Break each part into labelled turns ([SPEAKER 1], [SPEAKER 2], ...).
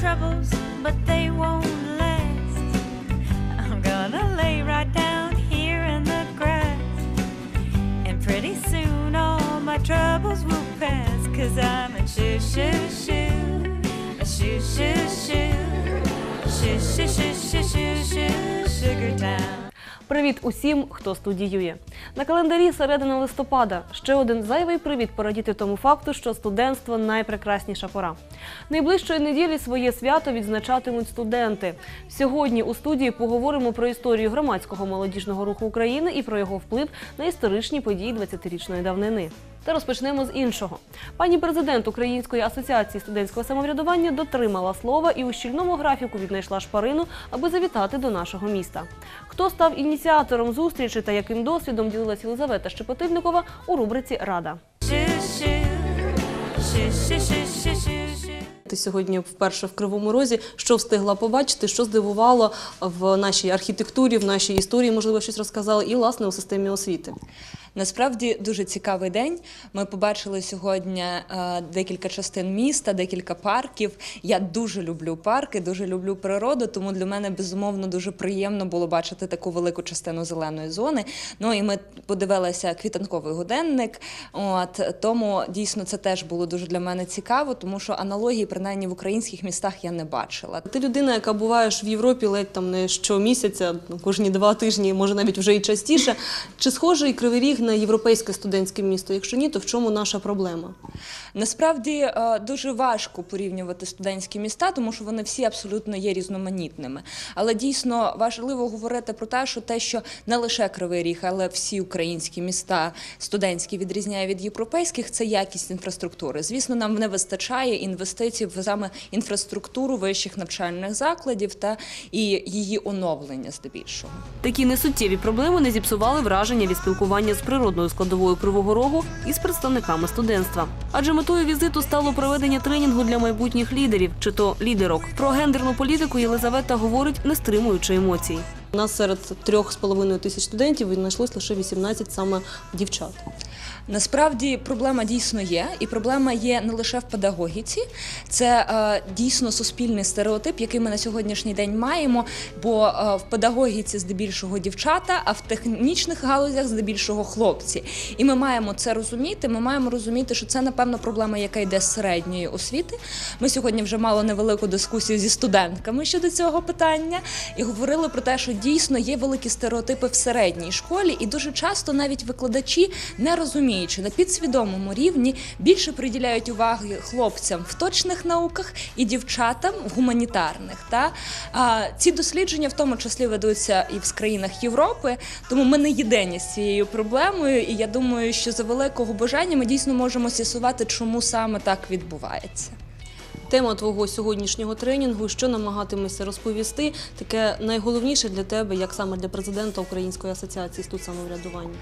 [SPEAKER 1] troubles, but they won't last. I'm gonna lay right down here in the grass. And pretty soon all my troubles will pass. Cause I'm a shoo shoo shoo. A shoo shoo shoo. Shoo shoo shoo shoo shoo shoo. Sugar town.
[SPEAKER 2] Привіт усім, хто студіює. На календарі середина листопада. Ще один зайвий привіт порадіти тому факту, що студентство найпрекрасніша пора. Найближчої неділі своє свято відзначатимуть студенти. Сьогодні у студії поговоримо про історію громадського молодіжного руху України і про його вплив на історичні події 20-річної давнини. Та розпочнемо з іншого. Пані президент Української асоціації студентського самоврядування дотримала слова і у щільному графіку віднайшла шпарину, аби завітати до нашого міста. Хто став ініціатором зустрічі та яким досвідом ділилась Єлизавета Щепетильникова у рубриці Рада. Ти сьогодні вперше в Кривому Розі. Що встигла побачити, що здивувало в нашій архітектурі, в нашій історії, можливо, щось розказали, і власне у системі освіти.
[SPEAKER 3] Насправді дуже цікавий день. Ми побачили сьогодні е, декілька частин міста, декілька парків. Я дуже люблю парки, дуже люблю природу, тому для мене безумовно дуже приємно було бачити таку велику частину зеленої зони. Ну і ми подивилися квітанковий годинник. От тому дійсно це теж було дуже для мене цікаво, тому що аналогії, принаймні в українських містах, я не бачила.
[SPEAKER 2] Ти людина, яка буваєш в Європі ледь там не щомісяця, ну, кожні два тижні, може навіть вже і частіше. Чи схожий Кривий Ріг на європейське студентське місто? Якщо ні, то в чому наша проблема?
[SPEAKER 3] Насправді е, дуже важко порівнювати студентські міста, тому що вони всі абсолютно є різноманітними. Але дійсно важливо говорити про те, що те, що не лише Кривий Ріг, але всі українські міста студентські відрізняє від європейських, це якість інфраструктури. Звісно, нам не вистачає інвестицій в саме інфраструктуру вищих навчальних закладів та і її оновлення здебільшого.
[SPEAKER 2] Такі несуттєві проблеми не зіпсували враження від спілкування з природною складовою Кривого Рогу і з представниками студентства. Адже метою візиту стало проведення тренінгу для майбутніх лідерів, чи то лідерок. Про гендерну політику Єлизавета говорить, не стримуючи емоцій. У нас серед трьох з половиною тисяч студентів знайшлось лише 18 саме дівчат.
[SPEAKER 3] Насправді проблема дійсно є, і проблема є не лише в педагогіці, це е, дійсно суспільний стереотип, який ми на сьогоднішній день маємо. Бо е, в педагогіці здебільшого дівчата, а в технічних галузях здебільшого хлопці. І ми маємо це розуміти. Ми маємо розуміти, що це напевно проблема, яка йде з середньої освіти. Ми сьогодні вже мали невелику дискусію зі студентками щодо цього питання і говорили про те, що дійсно є великі стереотипи в середній школі, і дуже часто навіть викладачі не розуміючи на підсвідомому рівні більше приділяють уваги хлопцям в точних науках і дівчатам в гуманітарних. Та а, ці дослідження в тому числі ведуться і в країнах Європи, тому ми не єдині з цією проблемою. І я думаю, що за великого бажання ми дійсно можемо з'ясувати, чому саме так відбувається.
[SPEAKER 2] Тема твого сьогоднішнього тренінгу, що намагатимешся розповісти, таке найголовніше для тебе, як саме для президента Української асоціації студ самоврядування.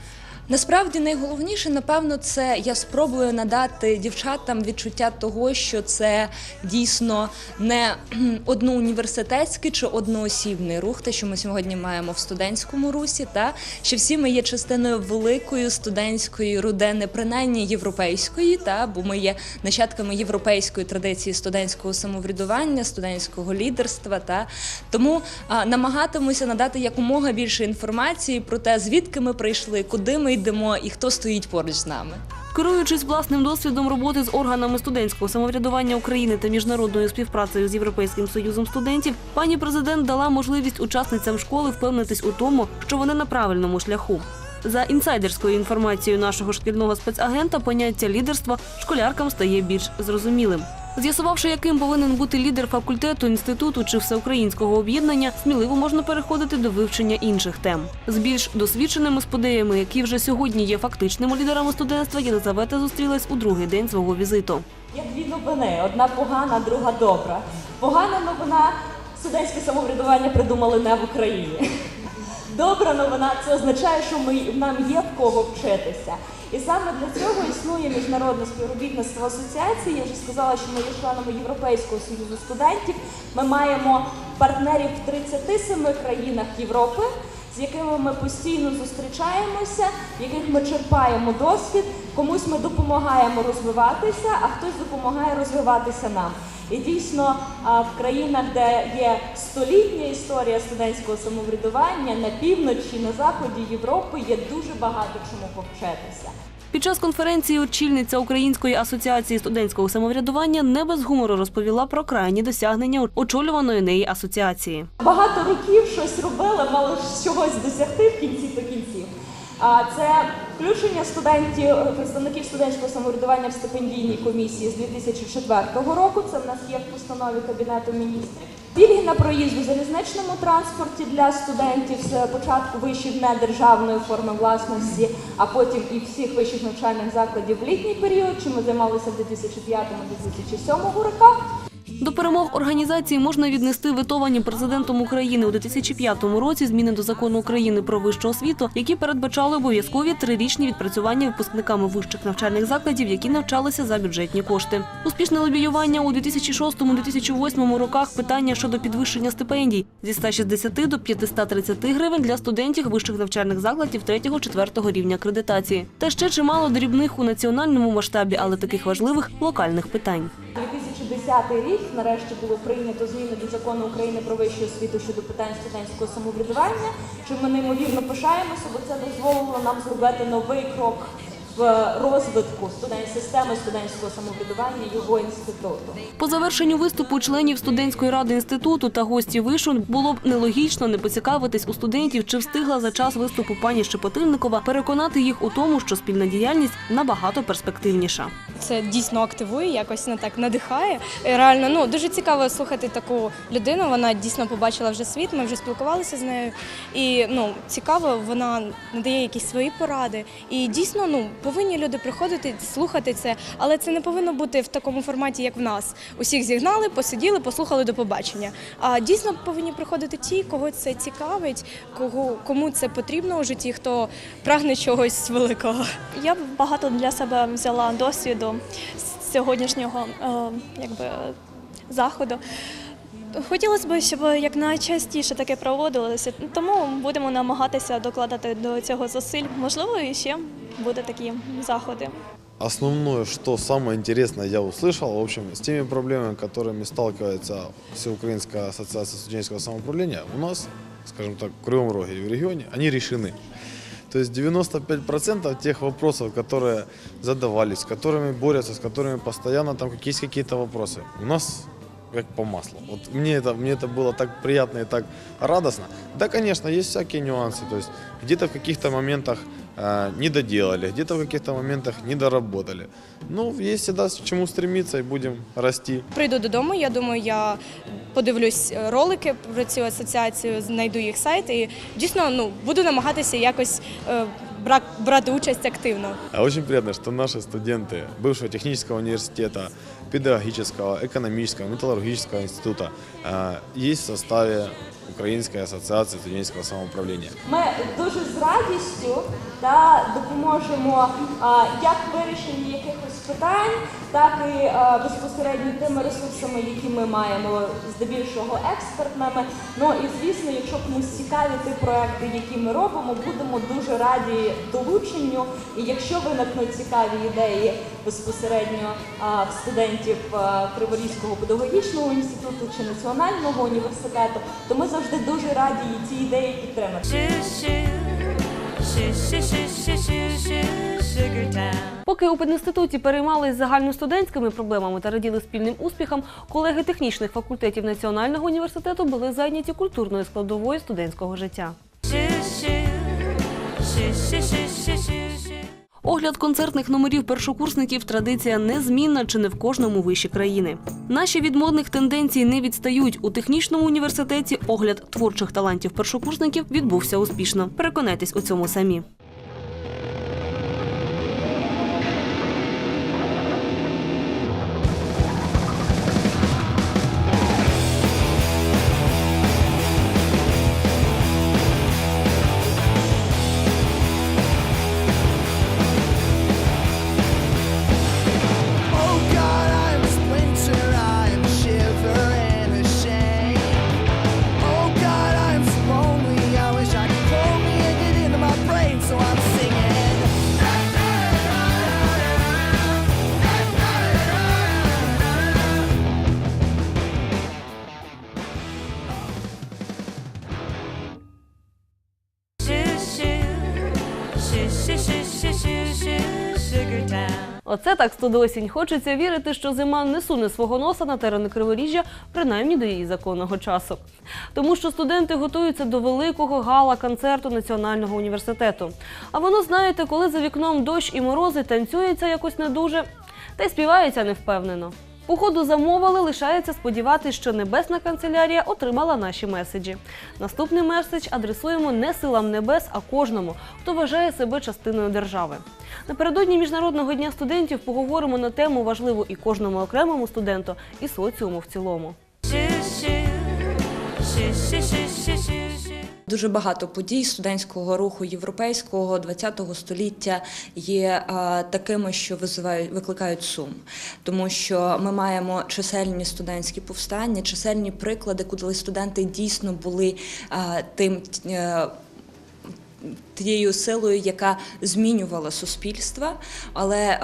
[SPEAKER 3] Насправді найголовніше, напевно, це я спробую надати дівчатам відчуття того, що це дійсно не одноуніверситетський чи одноосібний рух, те, що ми сьогодні маємо в студентському русі, та що всі ми є частиною великої студентської родини, принаймні європейської, та бо ми є нащадками європейської традиції студентського самоврядування, студентського лідерства. Та тому а, намагатимуся надати якомога більше інформації про те, звідки ми прийшли, куди ми йдемо і хто стоїть поруч з нами.
[SPEAKER 2] Керуючись власним досвідом роботи з органами студентського самоврядування України та міжнародною співпрацею з Європейським союзом студентів, пані президент дала можливість учасницям школи впевнитись у тому, що вони на правильному шляху. За інсайдерською інформацією нашого шкільного спецагента, поняття лідерства школяркам стає більш зрозумілим. З'ясувавши, яким повинен бути лідер факультету, інституту чи всеукраїнського об'єднання, сміливо можна переходити до вивчення інших тем. З більш досвідченими сподеями, які вже сьогодні є фактичними лідерами студентства, Єлизавета зустрілась у другий день свого візиту.
[SPEAKER 4] Є дві новини: одна погана, друга добра. Погана новина студентське самоврядування придумали не в Україні. Добра новина це означає, що ми нам є в кого вчитися. І саме для цього існує міжнародне співробітництво асоціації. Я вже сказала, що ми є членами Європейського союзу студентів. Ми маємо партнерів в 37 країнах Європи.
[SPEAKER 3] з якими ми постійно зустрічаємося, в яких ми черпаємо досвід, комусь ми допомагаємо розвиватися, а хтось допомагає розвиватися нам. І дійсно в країнах, де є столітня історія студентського самоврядування на півночі, на заході Європи є дуже багато чому повчитися.
[SPEAKER 2] Під час конференції очільниця Української асоціації студентського самоврядування не без гумору розповіла про крайні досягнення очолюваної неї асоціації.
[SPEAKER 3] Багато років щось робили, мали чогось досягти в кінці до кінців. А це включення студентів, представників студентського самоврядування в стипендійній комісії з 2004 року. Це в нас є в постанові Кабінету міністрів. Пільги на проїзд у залізничному транспорті для студентів з початку вишів недержавної форми власності, а потім і всіх вищих навчальних закладів в літній період, чим ми займалися в 2005-2007 роках.
[SPEAKER 2] До перемог організації можна віднести ветовані президентом України у 2005 році зміни до закону України про вищу освіту, які передбачали обов'язкові трирічні відпрацювання випускниками вищих навчальних закладів, які навчалися за бюджетні кошти. Успішне лобіювання у 2006-2008 роках питання щодо підвищення стипендій зі 160 до 530 гривень для студентів вищих навчальних закладів 3-4 рівня акредитації. Та ще чимало дрібних у національному масштабі, але таких важливих локальних питань.
[SPEAKER 3] 2010 рік нарешті було прийнято зміни до закону України про вищу освіту щодо питань студентського самоврядування. Чим ми неймовірно пишаємося, бо це дозволило нам зробити новий крок в розвитку студент системи студентського самоврядування його інституту.
[SPEAKER 2] По завершенню виступу членів студентської ради інституту та гості вишу було б нелогічно не поцікавитись у студентів, чи встигла за час виступу пані Щепотильникова переконати їх у тому, що спільна діяльність набагато перспективніша.
[SPEAKER 5] Це дійсно активує, якось не так надихає. Реально, ну дуже цікаво слухати таку людину. Вона дійсно побачила вже світ. Ми вже спілкувалися з нею. І ну цікаво, вона надає якісь свої поради. І дійсно, ну повинні люди приходити, слухати це, але це не повинно бути в такому форматі, як в нас. Усіх зігнали, посиділи, послухали до побачення. А дійсно повинні приходити ті, кого це цікавить, кого кому це потрібно у житті, хто прагне чогось великого.
[SPEAKER 6] Я багато для себе взяла досвіду з сьогоднішнього е, якби, заходу. Хотілося б, щоб якнайчастіше таке проводилося, тому будемо намагатися докладати до цього зусиль. Можливо, і ще будуть такі заходи.
[SPEAKER 7] Основное, что самое интересное я услышал, в общем, с теми проблемами, которыми сталкивается Всеукраинская ассоциация студенческого самоуправления, у нас, скажем так, в Кривом Роге и в регионе, они решены. То есть 95% тех вопросов, которые задавались, с которыми борются, с которыми постоянно там есть какие-то вопросы, у нас как по маслу. Вот мне это, мне это было так приятно и так радостно. Да, конечно, есть всякие нюансы. То есть где-то в каких-то моментах не доделали, где-то в каких-то моментах не доработали. Ну, есть всегда к чему стремиться и будем расти.
[SPEAKER 5] Прийду додому. Я думаю, я подивлюсь е, ролики про цю асоціацію, знайду їх сайт і дійсно ну буду намагатися якось е, бра- брати участь активно.
[SPEAKER 7] А Очень приятно, что наши студенты бывшего технического университета, педагогического, экономического, металлургического института э, есть в составе Украинской ассоциации студенческого самоуправления.
[SPEAKER 3] Ми дуже з радістю та допоможемо як вирішенні якихось питань, так і безпосередньо тими ресурсами, які ми маємо, здебільшого експертними. Ну і звісно, якщо комусь цікаві ті проекти, які ми робимо, будемо дуже раді долученню. І якщо виникнуть цікаві ідеї безпосередньо в студентів Криворізького педагогічного інституту чи національного університету, то ми завжди дуже раді ці ідеї підтримати.
[SPEAKER 2] Поки у пединституті переймались загальностудентськими проблемами та раділи спільним успіхам, колеги технічних факультетів Національного університету були зайняті культурною складовою студентського життя. Огляд концертних номерів першокурсників традиція незмінна чи не в кожному виші країни. Наші від модних тенденцій не відстають. У технічному університеті огляд творчих талантів першокурсників відбувся успішно. Переконайтесь у цьому самі. Оце так студосінь. Хочеться вірити, що зима не суне свого носа на терени Криворіжжя, принаймні до її законного часу. Тому що студенти готуються до великого гала-концерту Національного університету. А воно, знаєте, коли за вікном дощ і морози танцюється якось не дуже, та й співається невпевнено. Походу замовили, лишається сподіватися, що небесна канцелярія отримала наші меседжі. Наступний меседж адресуємо не силам небес, а кожному, хто вважає себе частиною держави. Напередодні міжнародного дня студентів поговоримо на тему важливу і кожному окремому студенту, і соціуму в цілому.
[SPEAKER 3] Дуже багато подій студентського руху європейського ХХ століття є такими, що визивають, викликають сум, тому що ми маємо чисельні студентські повстання, чисельні приклади, коли студенти дійсно були тим. Тією силою, яка змінювала суспільство, але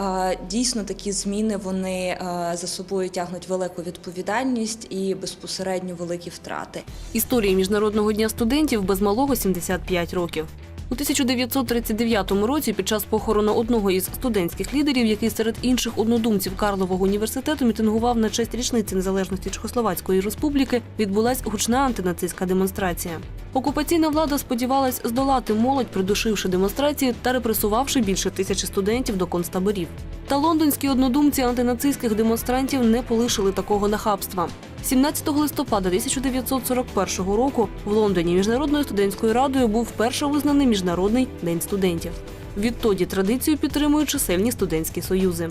[SPEAKER 3] дійсно такі зміни вони за собою тягнуть велику відповідальність і безпосередньо великі втрати.
[SPEAKER 2] Історії Міжнародного дня студентів без малого 75 років. У 1939 році, під час похорону одного із студентських лідерів, який серед інших однодумців Карлового університету мітингував на честь річниці незалежності Чехословацької республіки, відбулась гучна антинацистська демонстрація. Окупаційна влада сподівалась здолати молодь, придушивши демонстрації та репресувавши більше тисячі студентів до концтаборів. Та лондонські однодумці антинацистських демонстрантів не полишили такого нахабства. 17 листопада 1941 року в Лондоні Міжнародною студентською радою був вперше визнаний Міжнародний день студентів. Відтоді традицію підтримують чисельні студентські союзи.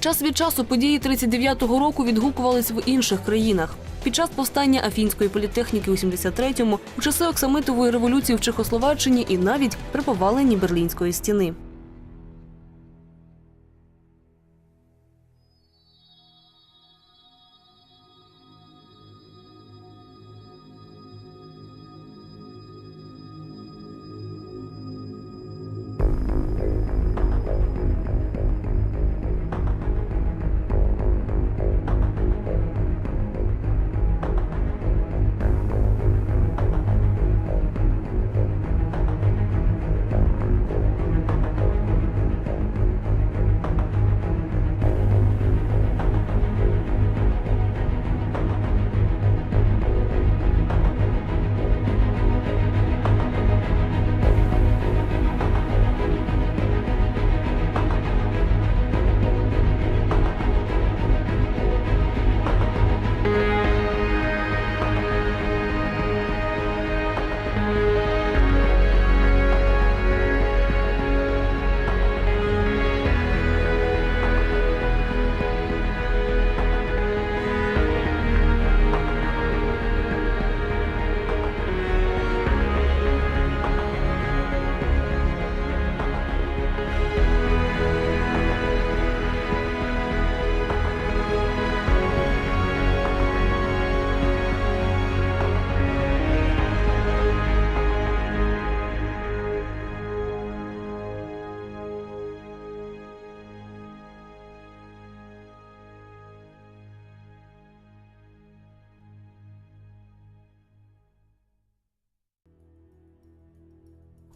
[SPEAKER 2] Час від часу події 39-го року відгукувались в інших країнах. Під час повстання Афінської політехніки у 73-му, у часи Оксамитової революції в Чехословаччині і навіть при поваленні Берлінської стіни.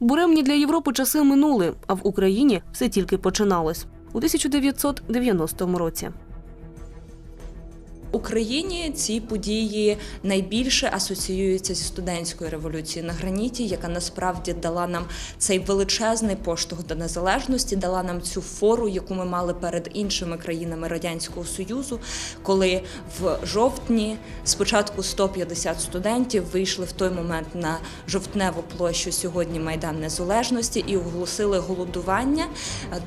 [SPEAKER 2] Буремні для Європи часи минули, а в Україні все тільки починалось у 1990 році.
[SPEAKER 3] Україні ці події найбільше асоціюються зі студентською революцією на граніті, яка насправді дала нам цей величезний поштовх до незалежності, дала нам цю фору, яку ми мали перед іншими країнами радянського союзу, коли в жовтні спочатку 150 студентів вийшли в той момент на жовтневу площу сьогодні Майдан Незалежності і оголосили голодування.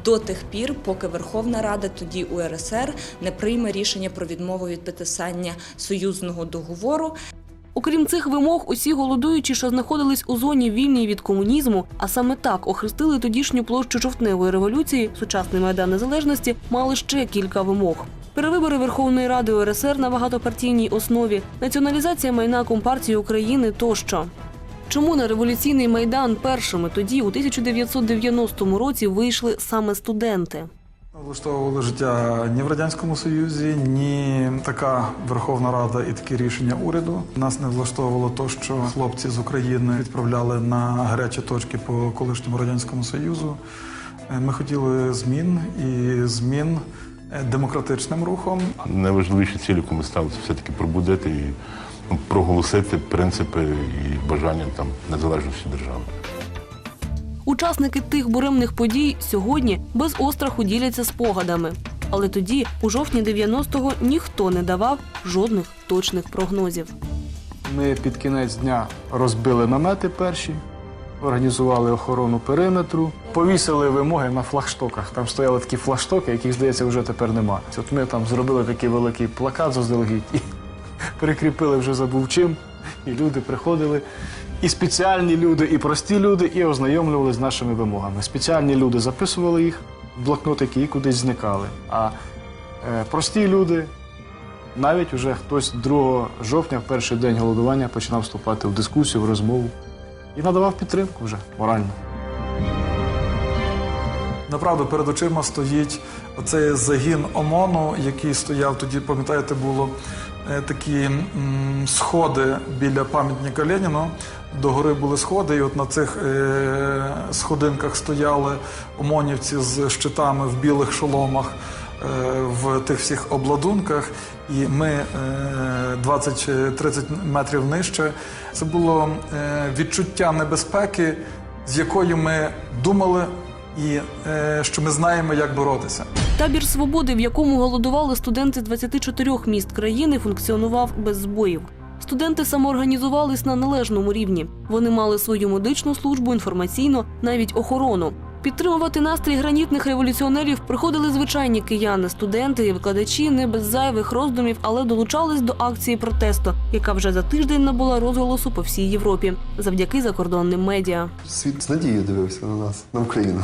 [SPEAKER 3] До тих пір, поки Верховна Рада тоді УРСР не прийме рішення про відмову від підписання союзного договору.
[SPEAKER 2] Окрім цих вимог, усі голодуючі, що знаходились у зоні вільній від комунізму, а саме так охрестили тодішню площу жовтневої революції, сучасний майдан незалежності, мали ще кілька вимог. Перевибори Верховної Ради УРСР на багатопартійній основі, націоналізація майна Компартії України тощо. Чому на революційний майдан першими тоді, у 1990 році, вийшли саме студенти?
[SPEAKER 8] Влаштовували життя ні в радянському союзі, ні така Верховна Рада і такі рішення уряду. Нас не влаштовувало то, що хлопці з України відправляли на гарячі точки по колишньому радянському союзу. Е, Ми хотіли змін і змін е, демократичним рухом.
[SPEAKER 9] Найважливіші цілі, яку ми ставили, все-таки пробудити і проголосити принципи і бажання там незалежності держави.
[SPEAKER 2] Учасники тих буремних подій сьогодні без остраху діляться спогадами. Але тоді, у жовтні 90-го, ніхто не давав жодних точних прогнозів.
[SPEAKER 10] Ми під кінець дня розбили намети перші, організували охорону периметру, повісили вимоги на флагштоках. Там стояли такі флагштоки, яких, здається, вже тепер нема. От ми там зробили такий великий плакат заздалегідь і прикріпили вже забув чим. І люди приходили. І спеціальні люди, і прості люди, і ознайомлювали з нашими вимогами. Спеціальні люди записували їх в блокнотики і кудись зникали. А е, прості люди навіть уже хтось 2 жовтня, в перший день голодування, починав вступати в дискусію, в розмову і надавав підтримку вже морально.
[SPEAKER 8] Направду перед очима стоїть оцей загін ОМОНу, який стояв тоді, пам'ятаєте, було такі сходи біля пам'ятника Леніну. До гори були сходи, і от на цих е, сходинках стояли ОМОНівці з щитами в білих шоломах. е, В тих всіх обладунках, і ми е, 20-30 метрів нижче. Це було е, відчуття небезпеки, з якою ми думали, і е, що ми знаємо, як боротися.
[SPEAKER 2] Табір свободи, в якому голодували студенти з 24 міст країни, функціонував без збоїв. Студенти самоорганізувались на належному рівні. Вони мали свою медичну службу, інформаційну, навіть охорону. Підтримувати настрій гранітних революціонерів приходили звичайні кияни, студенти і викладачі не без зайвих роздумів, але долучались до акції протесту, яка вже за тиждень набула розголосу по всій Європі завдяки закордонним медіа.
[SPEAKER 11] Світ з надією дивився на нас, на Україну.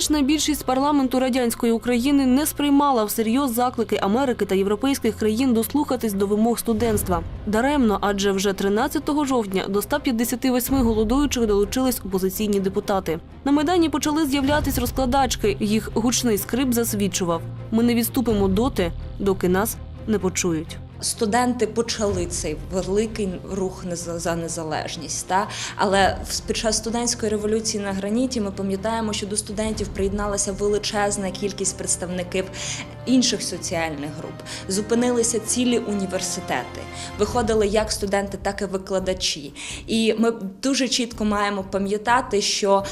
[SPEAKER 2] Комуністична більшість парламенту радянської України не сприймала всерйоз заклики Америки та європейських країн дослухатись до вимог студентства. Даремно, адже вже 13 жовтня до 158 голодуючих долучились опозиційні депутати. На майдані почали з'являтись розкладачки. Їх гучний скрип засвідчував: ми не відступимо доти, доки нас не почують.
[SPEAKER 3] Студенти почали цей великий рух за незалежність. Та? Але під час студентської революції на граніті ми пам'ятаємо, що до студентів приєдналася величезна кількість представників інших соціальних груп. Зупинилися цілі університети. Виходили як студенти, так і викладачі. І ми дуже чітко маємо пам'ятати, що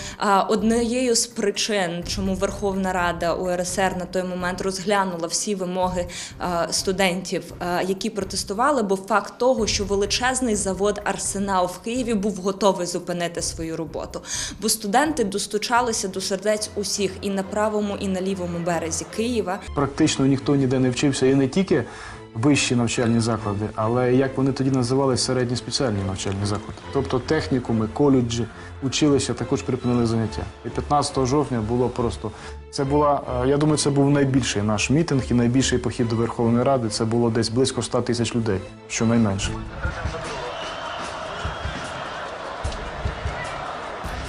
[SPEAKER 3] однією з причин, чому Верховна Рада УРСР на той момент розглянула всі вимоги студентів, які протестували, був факт того, що величезний завод Арсенал в Києві був готовий зупинити свою роботу. Бо студенти достучалися до сердець усіх і на правому, і на лівому березі Києва.
[SPEAKER 10] Практично ніхто ніде не вчився і не тільки вищі навчальні заклади, але як вони тоді називали середні спеціальні навчальні заклади. Тобто технікуми, коледжі, училища також припинили заняття. І 15 жовтня було просто це була. е, Я думаю, це був найбільший наш мітинг і найбільший похід до Верховної Ради. Це було десь близько 100 тисяч людей, щонайменше.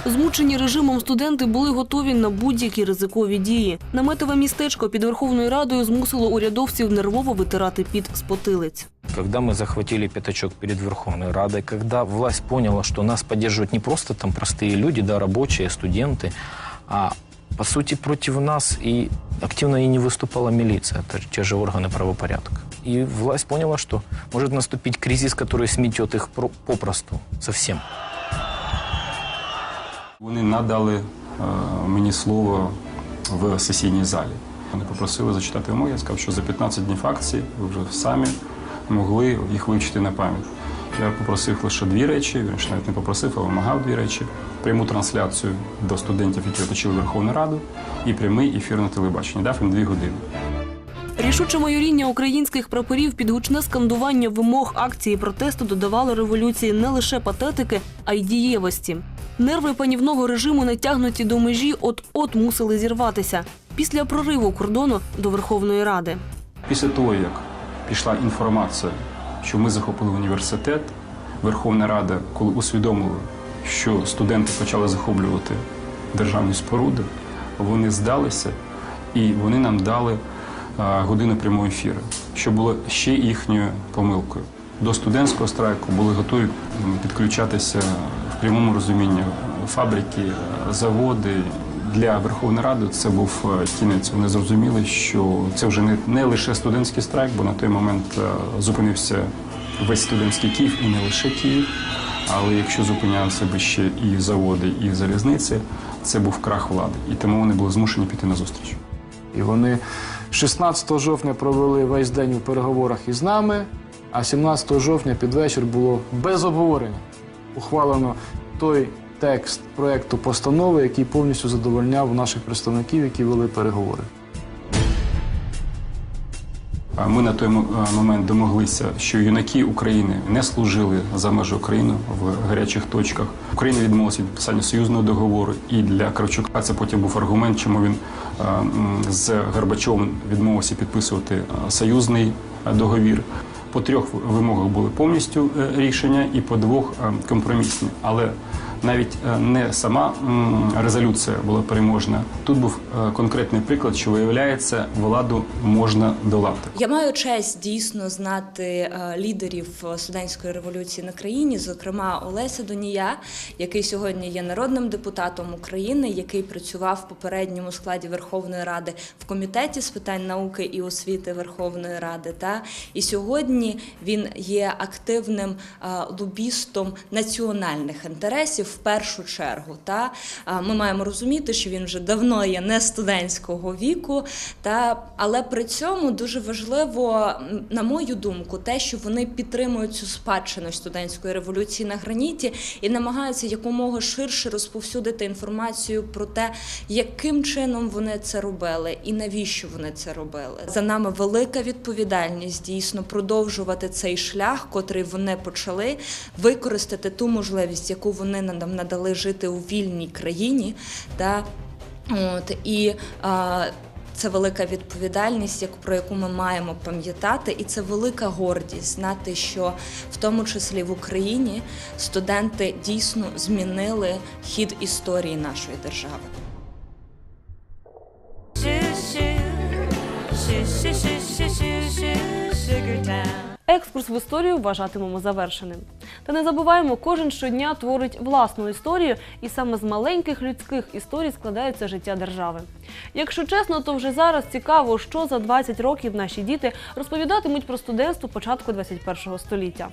[SPEAKER 2] Змучені режимом студенти були готові на будь-які ризикові дії. Наметове містечко під Верховною Радою змусило урядовців нервово витирати під з потилиць.
[SPEAKER 12] Когда мы захватили пятачок перед Верховной Радой, когда власть поняла, что нас поддерживают не просто там простые люди, да, рабочие, студенты, а по сути против нас и активно и не выступала милиция, это те же органы правопорядка. И власть поняла, что может наступить кризис, который сметет их про- попросту совсем.
[SPEAKER 13] Вони надали е, мені слово в сесійній залі. Вони попросили зачитати вимоги. Я сказав, що за 15 днів акції ви вже самі могли їх вивчити на пам'ять. Я попросив лише дві речі, він ж навіть не попросив, а вимагав дві речі: пряму трансляцію до студентів, які оточили Верховну Раду, і прямий ефір на телебаченні. Дав їм дві години.
[SPEAKER 2] Рішуче майоріння українських прапорів під гучне скандування вимог акції протесту додавало революції не лише патетики, а й дієвості. Нерви панівного режиму, натягнуті до межі, от-от мусили зірватися після прориву кордону до Верховної Ради.
[SPEAKER 13] Після того, як пішла інформація, що ми захопили університет, Верховна Рада, коли усвідомила, що студенти почали захоплювати державні споруди, вони здалися і вони нам дали годину прямого ефіру, що було ще їхньою помилкою. До студентського страйку були готові підключатися прямому розумінні фабрики, заводи. Для Верховної Ради це був е, кінець. Вони зрозуміли, що це вже не, не лише студентський страйк, бо на той момент е, зупинився весь студентський Київ і не лише Київ. Але якщо зупинялися би ще і заводи, і залізниці, це був крах влади. І тому вони були змушені піти на зустріч.
[SPEAKER 10] І вони 16 жовтня провели весь день у переговорах із нами, а 17 жовтня під вечір було без обговорення. Ухвалено той текст проекту постанови, який повністю задовольняв наших представників, які вели переговори.
[SPEAKER 13] Ми на той е, момент домоглися, що юнаки України не служили за межі України в гарячих точках. Україна відмовилася від підписання союзного договору, і для Кравчука це потім був аргумент, чому він е, з Горбачовим відмовився підписувати е, союзний договір. По трьох вимогах були повністю е, рішення, і по двох е, компромісні. Але навіть е, не сама резолюція була переможна. Тут був е, конкретний приклад, що виявляється, владу можна долати.
[SPEAKER 3] Я маю честь дійсно знати е, лідерів студентської революції на країні, зокрема Олеся Донія, який сьогодні є народним депутатом України, який працював в попередньому складі Верховної Ради в комітеті з питань науки і освіти Верховної Ради. Та і сьогодні він є активним лобістом національних інтересів в першу чергу. Та ми маємо розуміти, що він вже давно є не студентського віку, та але при цьому дуже важливо, на мою думку, те, що вони підтримують цю спадщину студентської революції на граніті і намагаються якомога ширше розповсюдити інформацію про те, яким чином вони це робили і навіщо вони це робили. За нами велика відповідальність дійсно продовжувати цей шлях, котрий вони почали, використати ту можливість, яку вони нам надали жити у вільній країні. Та от і а, це велика відповідальність, як про яку ми маємо пам'ятати, і це велика гордість знати, що в тому числі в Україні студенти дійсно змінили хід історії нашої держави.
[SPEAKER 1] Sugar Town.
[SPEAKER 2] Екскурс в історію вважатимемо завершеним. Та не забуваємо, кожен щодня творить власну історію, і саме з маленьких людських історій складається життя держави. Якщо чесно, то вже зараз цікаво, що за 20 років наші діти розповідатимуть про студентство початку 21 століття.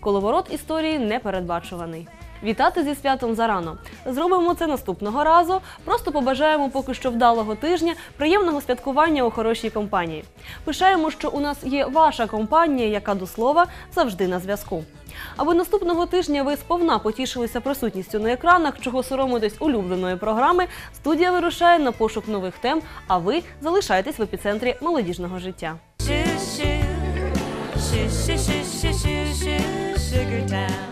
[SPEAKER 2] Коловорот історії непередбачуваний. Вітати зі святом зарано. Зробимо це наступного разу. Просто побажаємо поки що вдалого тижня, приємного святкування у хорошій компанії. Пишаємо, що у нас є ваша компанія, яка до слова завжди на зв'язку. Аби наступного тижня ви сповна потішилися присутністю на екранах, чого соромитесь улюбленої програми, студія вирушає на пошук нових тем, а ви залишайтесь в епіцентрі молодіжного життя.
[SPEAKER 1] Sugar Town.